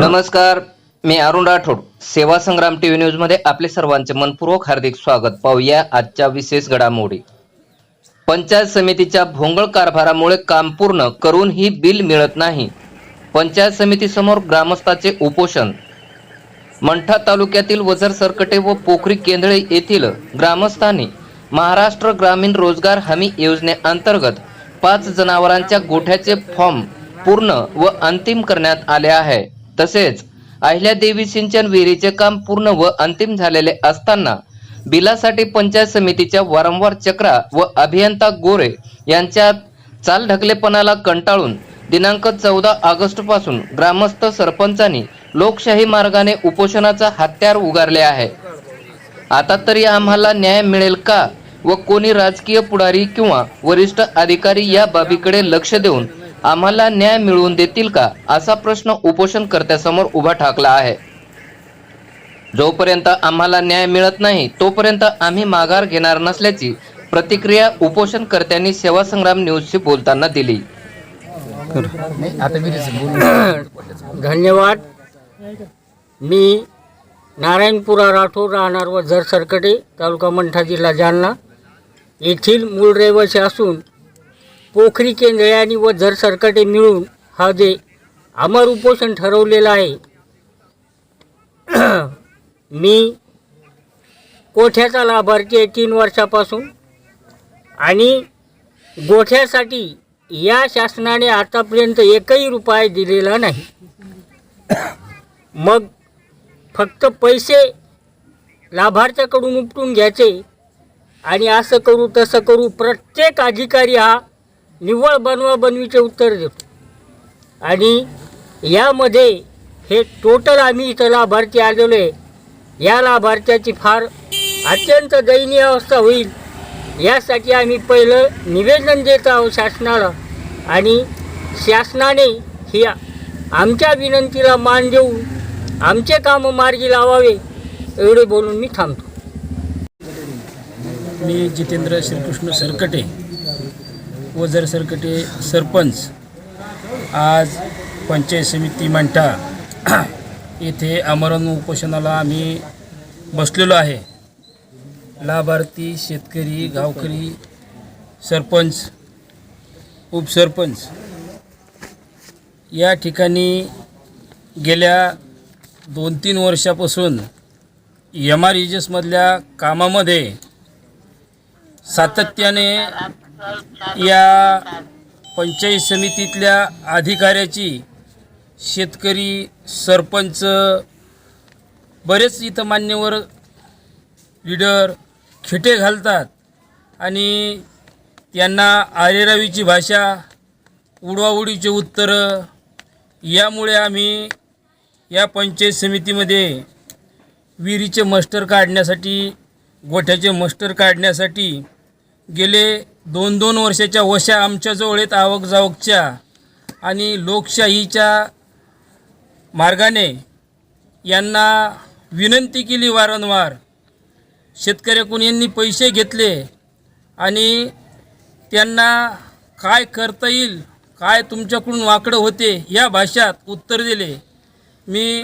नमस्कार मी अरुण राठोड. सेवा संग्राम टीव्ही न्यूजमध्ये आपले सर्वांचे मनपूर्वक हार्दिक स्वागत. पाहूया आजच्या विशेष घडामोडी. पंचायत समितीच्या भोंगळ कारभारामुळे काम पूर्ण करूनही बिल मिळत नाही. पंचायत समितीसमोर ग्रामस्थाचे उपोषण. मंठा तालुक्यातील वजर सरकटे व पोखरी केंद्रे येथील ग्रामस्थांनी महाराष्ट्र ग्रामीण रोजगार हमी योजनेअंतर्गत पाच जनावरांच्या गोठ्याचे फॉर्म पूर्ण व अंतिम करण्यात आले आहे. तसेच अहिल्यादेवी सिंचन विहिरीचे काम पूर्ण व अंतिम झालेले असताना बिलासाठी पंचायत समितीच्या वारंवार चक्रा व अभियंता गोरे यांच्या चालढकलेपणाला कंटाळून दिनांक चौदा ऑगस्टपासून ग्रामस्थ सरपंचांनी लोकशाही मार्गाने उपोषणाचा हत्यार उगारले आहे. आता तरी आम्हाला न्याय मिळेल का व कोणी राजकीय पुढारी किंवा वरिष्ठ अधिकारी या बाबीकडे लक्ष देऊन आम्हाला न्याय मिळवून देतील का असा प्रश्न उपोषणकर्त्यासमोर उभा ठाकला आहे. जोपर्यंत आम्हाला न्याय मिळत नाही तोपर्यंत आम्ही माघार घेणार नसल्याची प्रतिक्रिया उपोषणकर्त्यांनी सेवा संग्राम न्यूजशी बोलताना दिली. धन्यवाद. मी नारायणपुरा राठोड राहणार व झर सरकटे तालुका मंठा जिल्हा जालना येथील मूळ रहिवासी असून पोखरी केंद्रे आणि व झर सरकटे मिळून हा जे अमर उपोषण ठरवलेलं आहे. मी कोठ्याचा लाभार्थी आहे तीन वर्षापासून. आणि गोठ्यासाठी या शासनाने आतापर्यंत एकही रुपये दिलेला नाही. मग फक्त पैसे लाभार्थ्याकडून उपटून घ्यायचे आणि असं करू तसं करू प्रत्येक अधिकारी हा निव्वळ बनवा बनवीचे उत्तर देतो. आणि यामध्ये हे टोटल आम्ही इथं लाभार्थी आलेलो आहे. या लाभार्थ्याची फार अत्यंत दयनीय अवस्था होईल. यासाठी आम्ही पहिलं निवेदन देत आहोत शासनाला. आणि शासनाने ही आमच्या विनंतीला मान देऊन आमचे कामं मार्गी लावावे एवढे बोलून मी थांबतो. मी जितेंद्र श्रीकृष्ण सरकटे वजर सरकटे सरपंच आज पंचायत समिती मंठा येथे आमरण उपोषणाला आम्ही बसलेलो आहे. लाभार्थी शेतकरी गावकरी सरपंच उपसरपंच या ठिकाणी गेल्या दोन तीन वर्षापासून एम आर एजसमधल्या कामामध्ये सातत्याने या पंचायत समितीतल्या अधिकाऱ्याची शेतकरी सरपंच बरेच इथं मान्यवर लीडर खेटे घालतात आणि त्यांना आरेरावीची भाषा उडवाउडीचे उत्तरं यामुळे आम्ही या पंचायत समितीमध्ये विहिरीचे मस्टर काढण्यासाठी गोठ्याचे मस्टर काढण्यासाठी गेले दोन दोन वर्षाच्या वशा आमच्याजवळ आहेत आवक जावकच्या आणि लोकशाहीच्या मार्गाने यांना विनंती केली वारंवार. शेतकऱ्याकडून यांनी पैसे घेतले आणि त्यांना काय करता येईल काय तुमच्याकडून वाकडं होते या भाषात उत्तर दिले. मी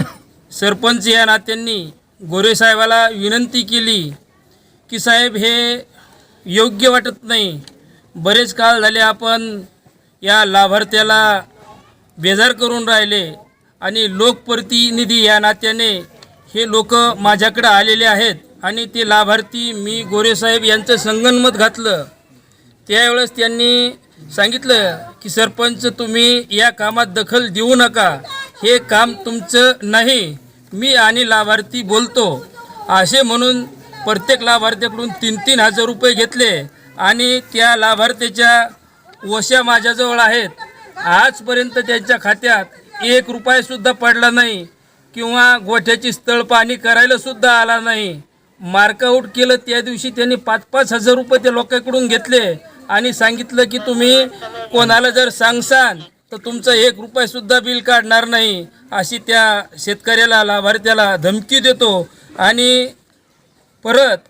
सरपंच या नात्यांनी गोरेसाहेबाला विनंती केली की साहेब हे योग्य वाटत नाही. बरेच काळ झाले आपण या लाभार्थ्याला बेजार करून राहिले आणि लोकप्रतिनिधी या नात्याने हे लोक माझ्याकडे आलेले आहेत आणि ते लाभार्थी मी गोरेसाहेब यांचं संगनमत घातलं. त्यावेळेस त्यांनी सांगितलं की सरपंच तुम्ही या कामात दखल देऊ नका. हे काम तुमचं नाही. मी आणि लाभार्थी बोलतो. असे म्हणून प्रत्येक लाभार्थ्याकडून तीन तीन हजार रुपये घेतले आणि त्या लाभार्थ्याच्या वशा माझ्याजवळ आहेत. आजपर्यंत त्यांच्या खात्यात एक रुपयासुद्धा पडला नाही किंवा गोठ्याची स्थळ पाणी करायलासुद्धा आला नाही. मार्कआउट केलं त्या दिवशी त्यांनी पाच पाच हजार रुपये त्या लोकांकडून घेतले आणि सांगितलं की तुम्ही कोणाला जर सांगसान तर तुमचं एक रुपयासुद्धा बिल काढणार नाही अशी त्या शेतकऱ्याला लाभार्थ्याला धमकी देतो. आणि परत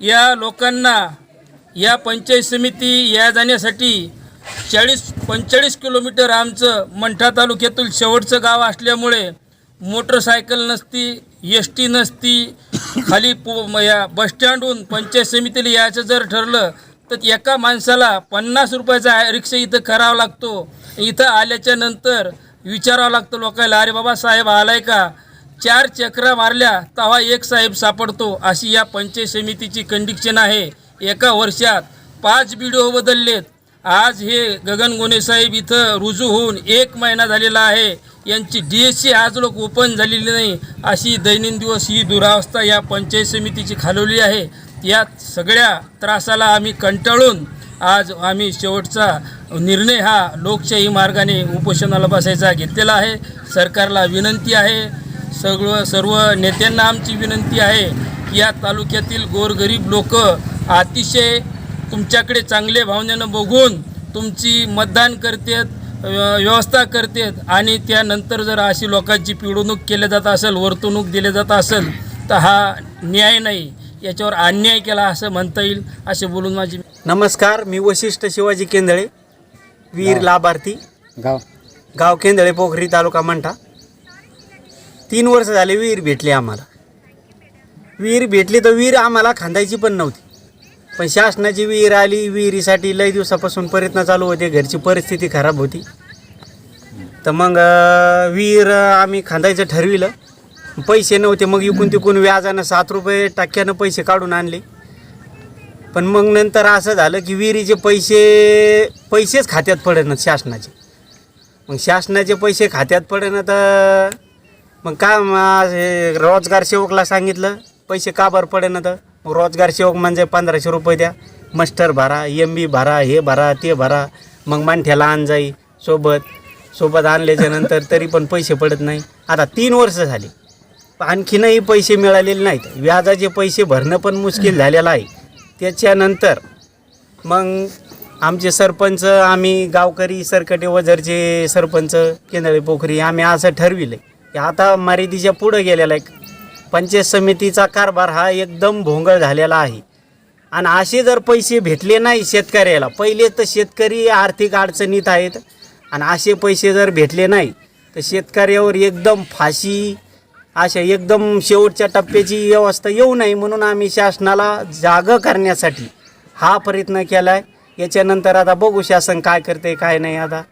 या लोकांना या पंचायत समिती या जाण्यासाठी चाळीस पंचेचाळीस किलोमीटर आमचं मंठा तालुक्यातील शेवटचं गाव असल्यामुळे मोटरसायकल नसती एस टी नसती खाली पो या बसस्टँडहून पंचायत समितीला यायचं जर ठरलं तर एका माणसाला पन्नास रुपयाचा रिक्षा इथं करावा लागतो. इथं आल्याच्यानंतर विचारावं लागतं लोकायला अरे बाबा साहेब आलाय का? चार चक्रा मारल्या तवा एक साहेब सापडतो अशी या पंचायत समितीची कंडिक्शन आहे. एका वर्षात पाच बी बदललेत. आज हे गगन गोने साहेब इथं रुजू होऊन एक महिना झालेला आहे. यांची डी एस सी आज लोक ओपन झालेली नाही अशी दैनंदिन दिवस ही दुरावस्था या पंचायत समितीची खालवली आहे. या सगळ्या त्रासाला आम्ही कंटाळून आज आम्ही शेवटचा निर्णय हा लोकशाही मार्गाने उपोषणाला बसायचा घेतलेला आहे. सरकारला विनंती आहे. सगळं सर्व नेत्यांना आमची विनंती आहे की या तालुक्यातील गोरगरीब लोक अतिशय तुमच्याकडे चांगले भावनेनं बघून तुमची मतदान करतात व्यवस्था करतात आणि त्यानंतर जर अशी लोकांची पिळवणूक केल्या जात असेल वर्तणूक दिली जात असेल तर हा न्याय नाही. याच्यावर अन्याय केला असं म्हणता येईल असे बोलून माझी नमस्कार मी वशिष्ठ शिवाजी केंदळे वीर लाभार्थी. गाव. गाव केंदळे पोखरी तालुका मंठा. तीन वर्ष झाले विहीर भेटली आम्हाला. विहीर भेटली तर विहीर आम्हाला खांदायची पण नव्हती. पण शासनाची विहीर आली विहिरीसाठी लय दिवसापासून प्रयत्न चालू होते घरची परिस्थिती खराब होती. तर मग विहीर आम्ही खांदायचं ठरविलं. पैसे नव्हते मग इकून तिकून व्याजानं सात रुपये टक्क्यानं पैसे काढून आणले. पण मग नंतर असं झालं की विहिरीचे पैसे पैसेच खात्यात पडेनात शासनाचे. मग शासनाचे पैसे खात्यात पडेना तर मग काय मग हे रोजगार सेवकला सांगितलं पैसे का बरं पडे ना तर मग रोजगार सेवक म्हणजे पंधराशे रुपये द्या मस्टर भरा एम बी भरा हे भरा ते भरा मग मांठ्याला आण जाई सोबत सोबत आणल्याच्या नंतर तरी पण पैसे पडत नाही. आता तीन वर्ष झाली. आणखीनही पैसे मिळालेले नाहीत. व्याजाचे पैसे भरणं पण मुश्किल झालेलं आहे. त्याच्यानंतर मग आमचे सरपंच आम्ही गावकरी सरकटे वजरचे सरपंच केंद्रे पोखरी आम्ही असं ठरविलं आता मर्यादेच्या पुढं गेलेला आहे पंचायत समितीचा कारभार हा एकदम भोंगळ झालेला आहे. आणि असे जर पैसे भेटले नाही शेतकऱ्याला पहिले तर शेतकरी आर्थिक अडचणीत आहेत आणि असे पैसे जर भेटले नाही तर शेतकऱ्यावर एकदम फाशी अशा एकदम शेवटच्या टप्प्याची व्यवस्था येऊ नये म्हणून आम्ही शासनाला जागं करण्यासाठी हा प्रयत्न केला आहे याच्यानंतर आता बघू शासन काय करते काय नाही आता.